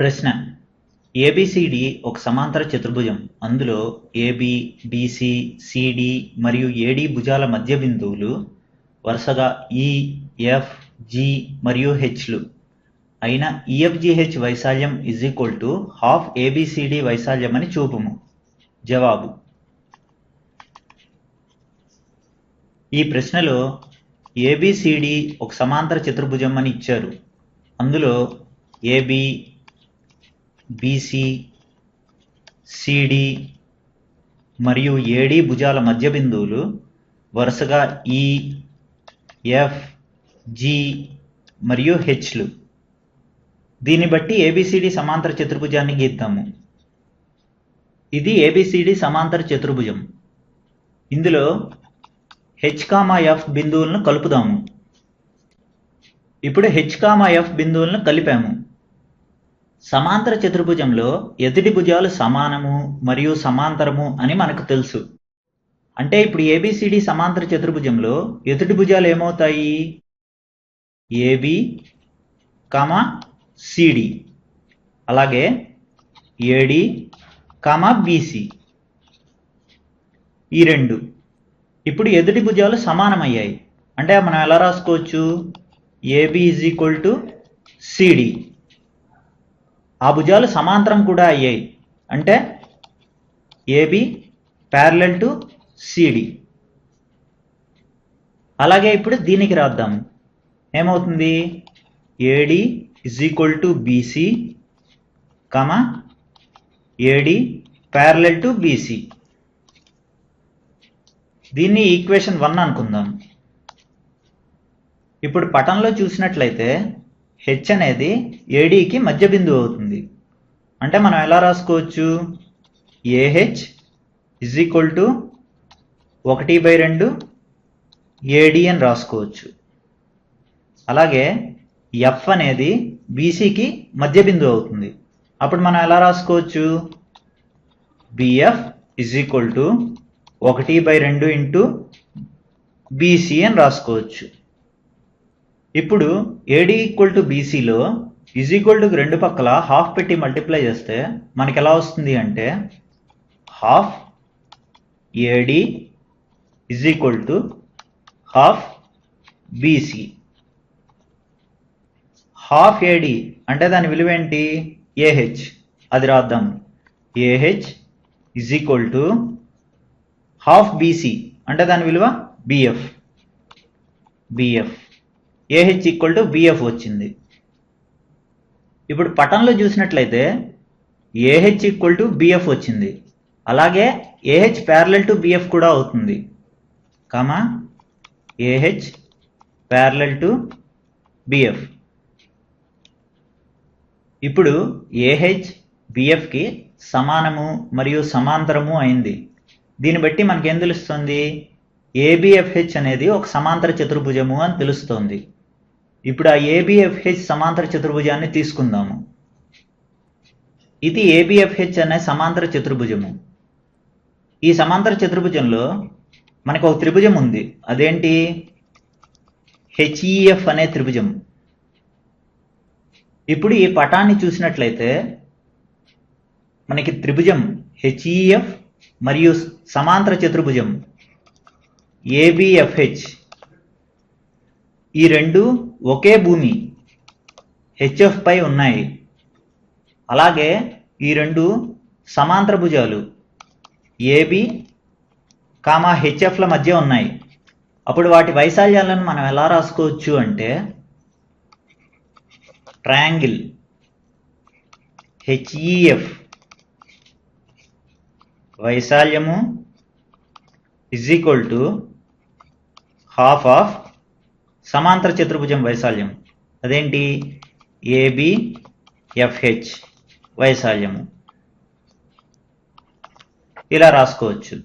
ప్రశ్న. ఏబిసిడి ఒక సమాంతర చతుర్భుజం. అందులో ఏబి బిసి సిడి మరియు ఏడి భుజాల మధ్య బిందువులు వరుసగా ఈ ఎఫ్ జి మరియు హెచ్లు అయిన ఈఎఫ్జిహెచ్ వైశాల్యం is equal to half ABCD వైశాల్యం అని చూపుము. జవాబు. ఈ ప్రశ్నలో ఏబిసిడి ఒక సమాంతర చతుర్భుజం అని ఇచ్చారు. అందులో ఏబి బీసీ సిడి మరియు ఏడి భుజాల మధ్య బిందువులు వరుసగా ఈ ఎఫ్ జి మరియు హెచ్లు దీన్ని బట్టి ఏబిసిడి సమాంతర చతుర్భుజాన్ని గీద్దాము. ఇది ఏబిసిడి సమాంతర చతుర్భుజం. ఇందులో హెచ్ కామా ఎఫ్ బిందువులను కలుపుదాము. ఇప్పుడు హెచ్ కామా ఎఫ్ బిందువులను కలిపాము. సమాంతర చతుర్భుజంలో ఎదుటి భుజాలు సమానము మరియు సమాంతరము అని మనకు తెలుసు. అంటే ఇప్పుడు ఏబిసిడి సమాంతర చతుర్భుజంలో ఎదుటి భుజాలు ఏమవుతాయి? ఏబి కమ సిడి అలాగే ఏడి కమ బీసీ ఈ రెండు. ఇప్పుడు ఎదుటి భుజాలు సమానమయ్యాయి. అంటే మనం ఎలా రాసుకోవచ్చు? AB is equal to CD ఆ భుజాలు సమాంతరం కూడా అయ్యాయి. అంటే ఏబి ప్యారలల్ టు సిడి అలాగే ఇప్పుడు దీనికి రాద్దాం. ఏమవుతుంది? AD is equal to BC comma AD parallel to BC దీన్ని ఈక్వేషన్ వన్ అనుకుందాం. ఇప్పుడు పటంలో చూసినట్లయితే హెచ్ అనేది ఏడీకి మధ్య బిందువు అవుతుంది. అంటే మనం ఎలా రాసుకోవచ్చు? ఏహెచ్ ఇజ్ ఈక్వల్ టు ఒకటి బై రెండు ఏడి అని రాసుకోవచ్చు. అలాగే ఎఫ్ అనేది బీసీకి మధ్య బిందువు అవుతుంది. అప్పుడు మనం ఎలా రాసుకోవచ్చు? బిఎఫ్ ఇజ్ ఈక్వల్ టు ఒకటి బై రెండు ఇంటూ బీసీ అని రాసుకోవచ్చు. ఇప్పుడు ఏడి ఈక్వల్ టు బీసీలో ఈజ్ ఈక్వల్ టు రెండు పక్కల హాఫ్ పెట్టి మల్టిప్లై చేస్తే మనకి ఎలా వస్తుంది అంటే half AD is equal to half BC half AD అంటే దాని విలువ ఏంటి? ఏహెచ్ అది రాద్దాం. AH is equal to half BC అంటే దాని విలువ BF BF AH equal to BF వచ్చింది. ఇప్పుడు పటంలో చూసినట్లయితే ఏహెచ్ ఈక్వల్ టు బిఎఫ్ వచ్చింది. అలాగే ఏహెచ్ ప్యారలల్ టు బిఎఫ్ కూడా అవుతుంది. Comma? AH parallel to BF ఇప్పుడు ఏహెచ్ బిఎఫ్కి సమానము మరియు సమాంతరము అయింది. దీన్ని బట్టి మనకేం తెలుస్తుంది? ఏబిఎఫ్హెచ్ అనేది ఒక సమాంతర చతుర్భుజము అని తెలుస్తోంది. ఇప్పుడు ఆ ఏబిఎఫ్హెచ్ సమాంతర చతుర్భుజాన్ని తీసుకుందాము. ఇది ఏబిఎఫ్హెచ్ అనే సమాంతర చతుర్భుజము. ఈ సమాంతర చతుర్భుజంలో మనకు ఒక త్రిభుజం ఉంది. అదేంటి? హెచ్ఈఎఫ్ అనే త్రిభుజం. ఇప్పుడు ఈ పటాన్ని చూసినట్లయితే మనకి త్రిభుజం హెచ్ఈఎఫ్ మరియు సమాంతర చతుర్భుజం ఏబిఎఫ్హెచ్ ఈ రెండు ఒకే భూమి హెచ్ఎఫ్ పై ఉన్నాయి. అలాగే ఈ రెండు సమాంతర భుజాలు ఏబి కామా హెచ్ఎఫ్ల మధ్య ఉన్నాయి. అప్పుడు వాటి వైశాల్యాలను మనం ఎలా రాసుకోవచ్చు అంటే triangle HEF వైశాల్యము is equal to half of సమాంతర చతుర్భుజం వైశాల్యం. అదేంటి? ఏబి ఎఫ్హెచ్ వైశాల్యము ఇలా రాసుకోవచ్చు.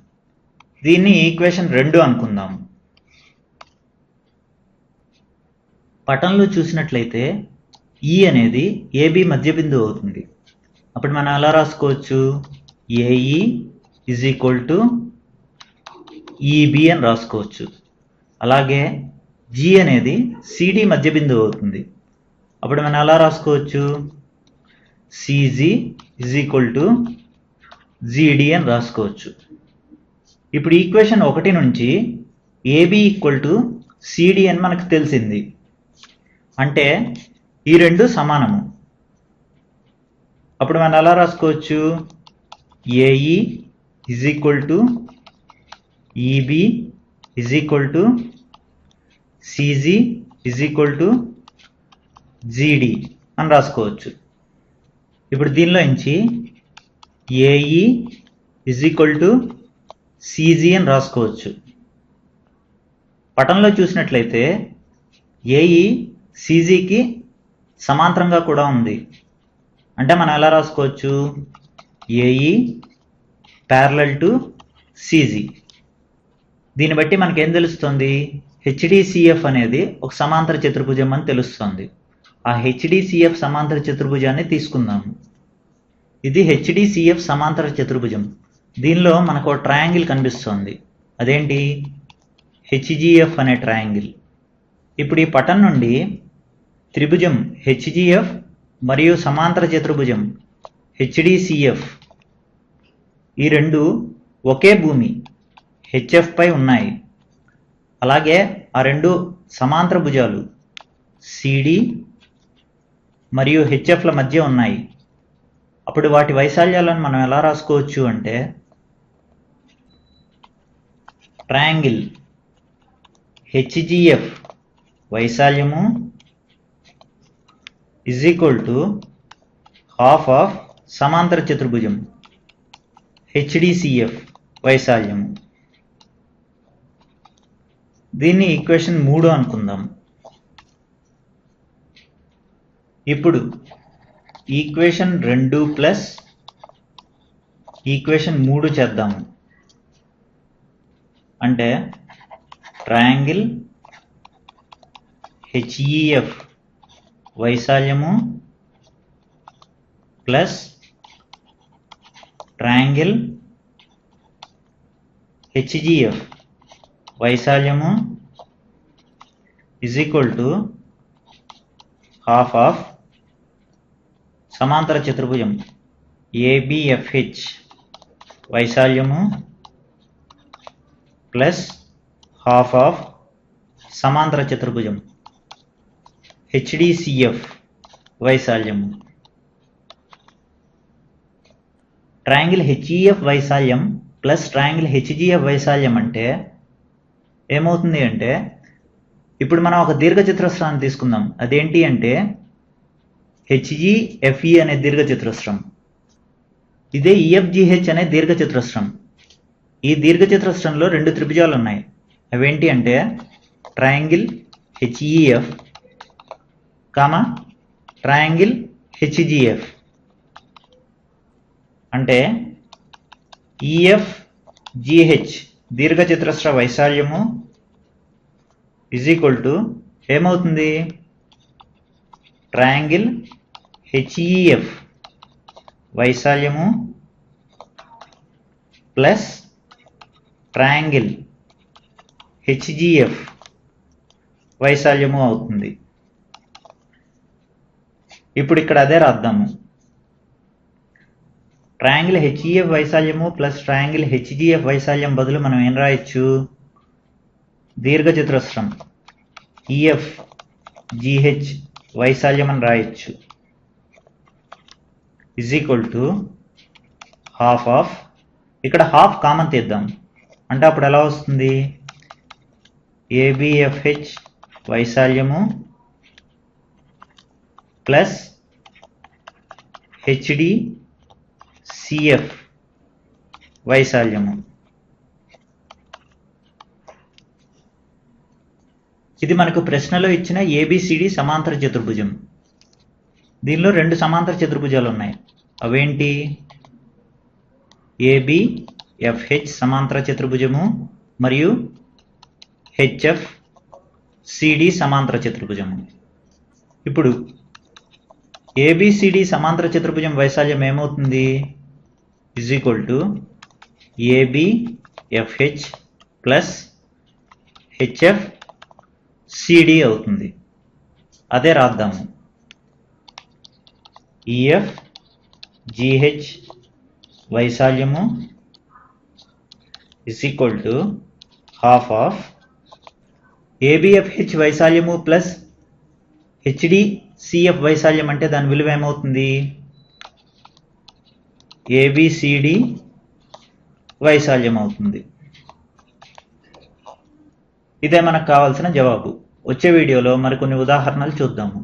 దీన్ని ఈక్వేషన్ రెండు అనుకుందాం. పటంలో చూసినట్లయితే ఈ అనేది ఏబి మధ్య బిందువు అవుతుంది. అప్పుడు మనం ఎలా రాసుకోవచ్చు? AE is equal to EB అని రాసుకోవచ్చు. అలాగే జి అనేది సిడి మధ్య బిందువు అవుతుంది. అప్పుడు మనం ఎలా రాసుకోవచ్చు? CG is equal to GD అని రాసుకోవచ్చు. ఇప్పుడు ఈక్వేషన్ ఒకటి నుంచి ఏబి ఈక్వల్ టు సిడి అని మనకు తెలిసింది. అంటే ఈ రెండు సమానము. అప్పుడు మనం ఎలా రాసుకోవచ్చు? AE is equal to EB is equal to CG is equal to GD అని రాసుకోవచ్చు. ఇప్పుడు దీనిలో నుంచి AE is equal to CG అని రాసుకోవచ్చు. పటంలో చూసినట్లయితే ఏఈ సిజీకి సమాంతరంగా కూడా ఉంది. అంటే మనం ఎలా రాసుకోవచ్చు? ఏఈ ప్యారలల్ టు సిజీ దీన్ని బట్టి మనకేం తెలుస్తుంది? హెచ్డిసిఎఫ్ అనేది ఒక సమాంతర చతుర్భుజం అని తెలుస్తుంది. ఆ హెచ్డిసిఎఫ్ సమాంతర చతుర్భుజాన్ని తీసుకుందాము ఇది హెచ్డిసిఎఫ్ సమాంతర చతుర్భుజం. దీనిలో మనకు ఒక ట్రయాంగిల్ కనిపిస్తోంది. అదేంటి? హెచ్జిఎఫ్ అనే ట్రయాంగిల్. ఇప్పుడు ఈ పటం నుండి త్రిభుజం హెచ్జిఎఫ్ మరియు సమాంతర చతుర్భుజం హెచ్డిసిఎఫ్ ఈ రెండు ఒకే భూమి హెచ్ఎఫ్ పై ఉన్నాయి. అలాగే ఆ రెండు సమాంతర భుజాలు సిడి మరియు హెచ్ఎఫ్ల మధ్య ఉన్నాయి. అప్పుడు వాటి వైశాల్యాలను మనం ఎలా రాసుకోవచ్చు అంటే triangle HGF వైశాల్యము is equal to half of సమాంతర చతుర్భుజం హెచ్డిసిఎఫ్ వైశాల్యము. దీన్ని ఈక్వేషన్ మూడు అనుకుందాం. ఇప్పుడు ఈక్వేషన్ రెండు ప్లస్ ఈక్వేషన్ మూడు చేద్దాము అంటే ట్రయాంగిల్ హెచ్ఈఎఫ్ వైశాల్యము plus triangle HGF వైశాల్యము is equal to half of సమాంతర చతుర్భుజం ఏబిఎఫ్హెచ్ వైశాల్యము ప్లస్ హాఫ్ ఆఫ్ సమాంతర చతుర్భుజం హెచ్డిసిఎఫ్ వైశాల్యము. ట్రయాంగిల్ హెచ్ఈఎఫ్ వైశాల్యం ప్లస్ ట్రయాంగిల్ హెచ్జిఎఫ్ వైశాల్యం అంటే ఏమవుతుంది అంటే ఇప్పుడు మనం ఒక దీర్ఘ చతురస్రాన్ని తీసుకుందాం. అదేంటి అంటే హెచ్ఈఎఫ్ఈ అనే దీర్ఘ చతురస్రం ఇదే ఈఎఫ్జిహెచ్ అనే దీర్ఘచతురస్రం. ఈ దీర్ఘ చతురస్రంలో రెండు త్రిభుజాలు ఉన్నాయి అవేంటి అంటే triangle HEF comma triangle HGF అంటే ఈఎఫ్ జిహెచ్ దీర్ఘచతురస్ర వైశాల్యము ఇజ్ ఈక్వల్ టు ఏమవుతుంది? ట్రయాంగిల్ హెచ్ఈఎఫ్ వైశాల్యము ప్లస్ ట్రయాంగిల్ హెచ్జిఎఫ్ వైశాల్యము అవుతుంది. ఇప్పుడు ఇక్కడ అదే రాద్దాము. ట్రయాంగిల్ హెచ్ఈఎఫ్ వైశాల్యము ప్లస్ ట్రయాంగిల్ హెచ్జిఎఫ్ వైశాల్యం బదులు మనం ఏం రాయొచ్చు? దీర్ఘచతురస్రం. ఈఎఫ్ జిహెచ్ వైశాల్యం అని రాయొచ్చు. Is equal to half of ఇక్కడ హాఫ్ కామన్ తీద్దాం. అంటే అప్పుడు ఎలా వస్తుంది? ఏబిఎఫ్హెచ్ వైశాల్యము ప్లస్ హెచ్డి సిఎఫ్ వైశాల్యము. ఇది మనకు ప్రశ్నలో ఇచ్చిన ఏబిసిడి సమాంతర చతుర్భుజం. దీనిలో రెండు సమాంతర చతుర్భుజాలు ఉన్నాయి. అవేంటి? ఏబి ఎఫ్హెచ్ సమాంతర చతుర్భుజము మరియు హెచ్ఎఫ్ సిడి సమాంతర చతుర్భుజము. ఇప్పుడు ఏబిసిడి సమాంతర చతుర్భుజం వైశాల్యం ఏమవుతుంది? Is equal to ABFH plus HF CD అవుతుంది. అదే రాద్దాము. EF GH వైశాల్యము is equal to half of ABFH వైశాల్యము plus HD CF వైశాల్యం అంటే దాని విలువ ఏమవుతుంది? ఏబిసిడి వైశాల్యం అవుతుంది ఇదే మనకు కావాల్సిన జవాబు. వచ్చే వీడియోలో మరికొన్ని ఉదాహరణలు చూద్దాము.